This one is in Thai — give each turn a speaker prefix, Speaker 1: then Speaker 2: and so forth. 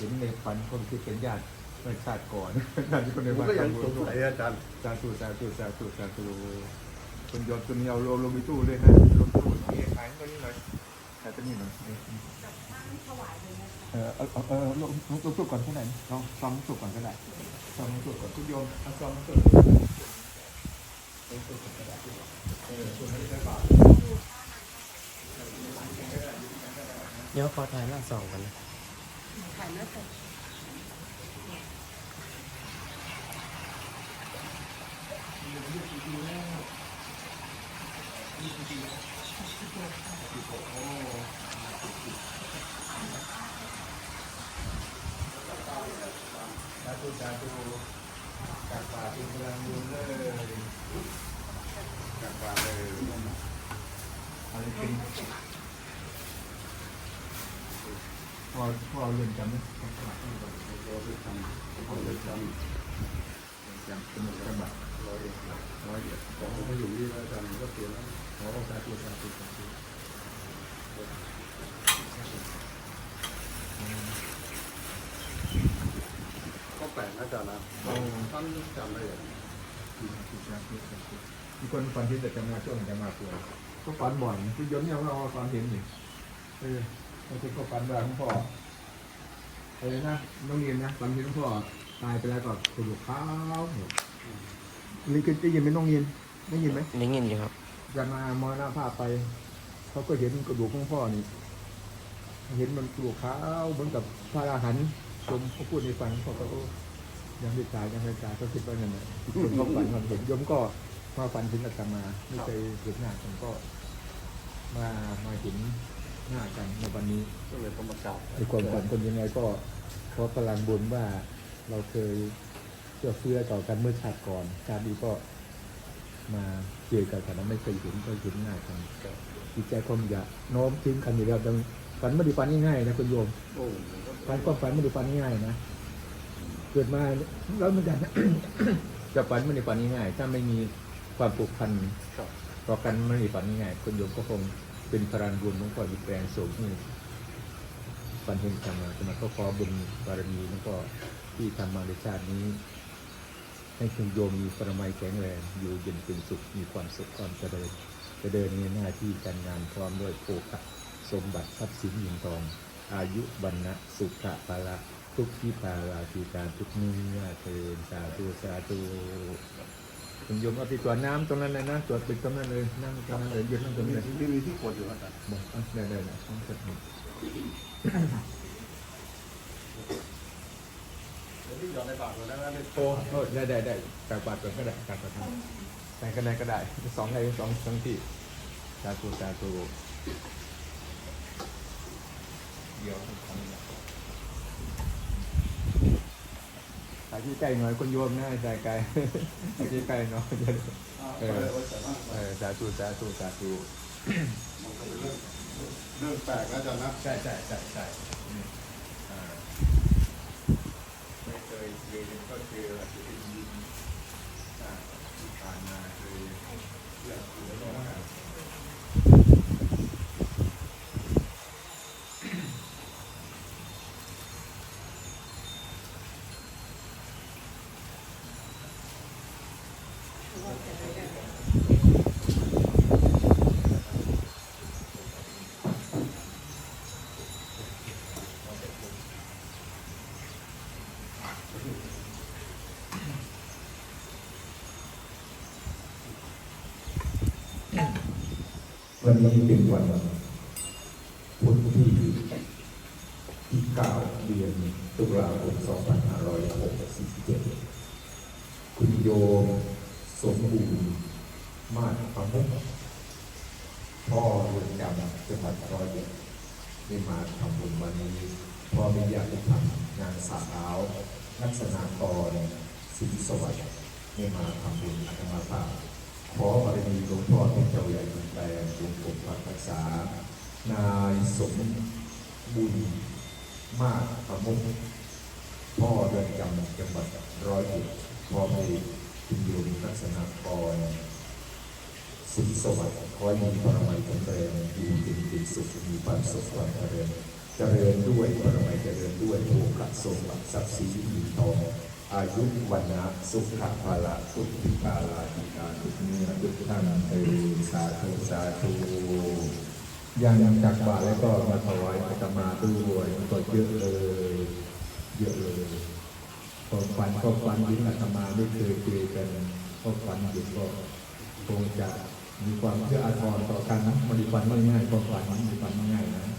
Speaker 1: เห็นในฝันคนที่เป็นญาติในชาติก่อนญาติคนใน
Speaker 2: ผม
Speaker 1: บ้าน
Speaker 2: ก็ยัง
Speaker 1: ทำ
Speaker 2: ส
Speaker 1: บุ
Speaker 2: ง
Speaker 1: ญ
Speaker 2: สัยอาจารย์
Speaker 1: สาธุสาธุสาธุสาธุคนยอดตัวนี้เอาลงลงไปตู้เลยนะลงตู้นี่ขายตัวนี้หน่อยขายตัวนี้หน่อยเออเออเออเออลงลงตู้ก่อนเท่าไหร่ลองซองตู้ก่อนก็ได้ซองตู้ก่อนคุณโยมเอาซองตู้ก่อนลงตู้ก่อนก็ได้เออส่วนนี้ได้บาท
Speaker 3: เดี๋ยวขอถ่ายหน้าสองกันนะ
Speaker 4: ถ่ายหน้าสด
Speaker 1: สาธุสาธุจากป่าเป็นพลังบุญเลยจากป่าเลยอะไรเป็นพอพอ เรียนจำไหมพอสมัครที่เราเราไปทำพอเรียนจำจำสมุดกระบะร้อยเอ็ดร้อยเอ็ด
Speaker 2: ผมก็อยู่ที่อาจารย์ก็เสียแล้ว
Speaker 1: ขอสาธุสาธุสาธุ
Speaker 2: ก็แปลกนะอาจารย์นะท่านจำได้อย่าง
Speaker 1: มีคนฝันที่จะมาช่วงจะมาป่วยก็ฝันบ่อยคือย้อนยังเราฝันเห็นอยู่เออเราจะก็ฝันว่าหลวงพ่อ อะไรนะน้องเรียนนะฝันเห็นหลวงพ่อตายไปแล้วก็กระดูกขาวหมดนี่คือได้ยินไหมน้องเรียนได้ยินไหม
Speaker 3: ได้ยินอยู่ครับ
Speaker 1: จะมามรณภาพไป เขาก็เห็นกระดูกของพ่อนี่ เห็นมันกระดูกขาวเหมือนกับพระอรหันต์ชมเขาพูดในฝันพ่อก็โอ้ยังไม่ตายยังไม่ตายก็คิดว่านั่นแหละคนเขาฝันความเห็นโยมก็มาฝันถึงอาตมาไม่เคยเห็นหน้ากันก็มามาเห็น หน้ากันในวันนี้
Speaker 2: ก็เลยต้องมากราบ
Speaker 1: ในความฝันคนยังไงก็ขอพลังบุญว่าเราเคยเชื่อเฟื้อต่อกันเมื่อชาติก่อนชาตินี้ก็มาเจอกันแต่เราไม่เคยเห็นก็เห็นหน้ากันจิตใจคงอยากโน้มทิ้งกันอยู่แล้วดังฝันไม่ได้ฝันง่ายๆนะคุณโยมฝันก็ฝันไม่ได้ฝันง่ายนะเกิดมาแล้วเหมือนกันจะฝันไม่ได้ฝันง่ายถ้าไม่มีความผูกพัน
Speaker 2: กับ
Speaker 1: ต่อกันไม่ได้ฝันง่ายคุณโยมก็คง เป็นพรานบุญของพ่ออีกแปลงสูงที่ฝันเห็นกันมาจะมาก็ขอบุญบารมีแล้วก็ที่ทำมาในชาตินี้ ให้คุณโยมมีปรมัยแข็งแรงอยู่เย็นเป็นสุขมีความสุขความเจริญจะเดินในหน้าที่การงานพร้อมด้วยโภคะสมบัติทรัพย์สินเงินทอง อายุบรรณะสุขะภาละทุกที่ปาราธีการทุกเมื่อเทินสาธุสาธุ คุณโยมเอาไปตรวจน้ำตรงนั้นเลยนะตรวจตึกตรงนั้นเลยนั่งตรงนั้นเลยยืนนั่งตรง
Speaker 2: มี
Speaker 1: นั้นเลย
Speaker 2: ที่มีที่กดอยู่อาจารย์
Speaker 1: บอกอะได้ได้ได้ต้องเสร็จหมด
Speaker 2: เดี๋ยวที่หยอดในบาทก่อนนะได้
Speaker 1: โอ้โอ้ได้ได้ได้กากบาทก่อนก็ได้กากบาทก่อนแต่ก็ได้ก็ได้สองได้สองสองที่สาธุสาธุเดี๋ยวทำอย่างถ่าย ที่ใกล้หน่อยคนโยมนะใจไกลถ่ายที่ใกล้หน่อยเดี๋ยว
Speaker 2: เออไว้แต่ว่า
Speaker 1: เออสาธุสาธุสาธุ
Speaker 2: มันก็เป็นเรื่องเรื่องแปลกนะอาจารย์นะ
Speaker 1: ใช่ใช่ใช่ใช่อืมอ่าไม่เคยเรียนก็คือที่ได้ยินอ่าที่ผ่านมาคือเรื่องของโลกอะ
Speaker 5: วันนี้เป็นวันพุธที่ที่เก้าเดือนตุลาคม2567 คุณโยมสมบูรณ์มาศพมุกพ่อเรือนจำจังหวัดร้อยเอ็ดได้มาทำบุญวันนี้พ่อมีญาติธรรมนางสาวลักษณะกรสิริสวัสดิ์ได้มาทำบุญอัตมาภาพขอบารมีหลวงพ่อเป็นเจ้าใหญ่ ษา นายสมบุญมากประมุขพ่อเรือนจำจังหวัดร้อยเอ็ดพ่อให้คุณโยมลักษณะกรสินสวัสดิ์ขอให้มีพรมัยแข็งแรงอยู่เป็นเป็นสุขมีความสุขความเจริญ
Speaker 1: เจริญด้วยบารมีเจริญด้วยโภคสมบัติทรัพย์สินมีทองอายุวันนะสุขภาละสุขิกาลาธิการทุกเมื่อ ทุกท่านเอสาธุสาธุยังจากบาทแล้วก็มาถวายอาตมาด้วยมันก็เยอะเลย เยอะเลยพอฝันก็ฝันถึงอาตมาไม่เคยเจอกันพอฝันอยู่ก็คงจะมีความเอื้ออาทรต่อกันนะมันมีฝันง่ายๆพอฝันมันมีฝันง่ายนะ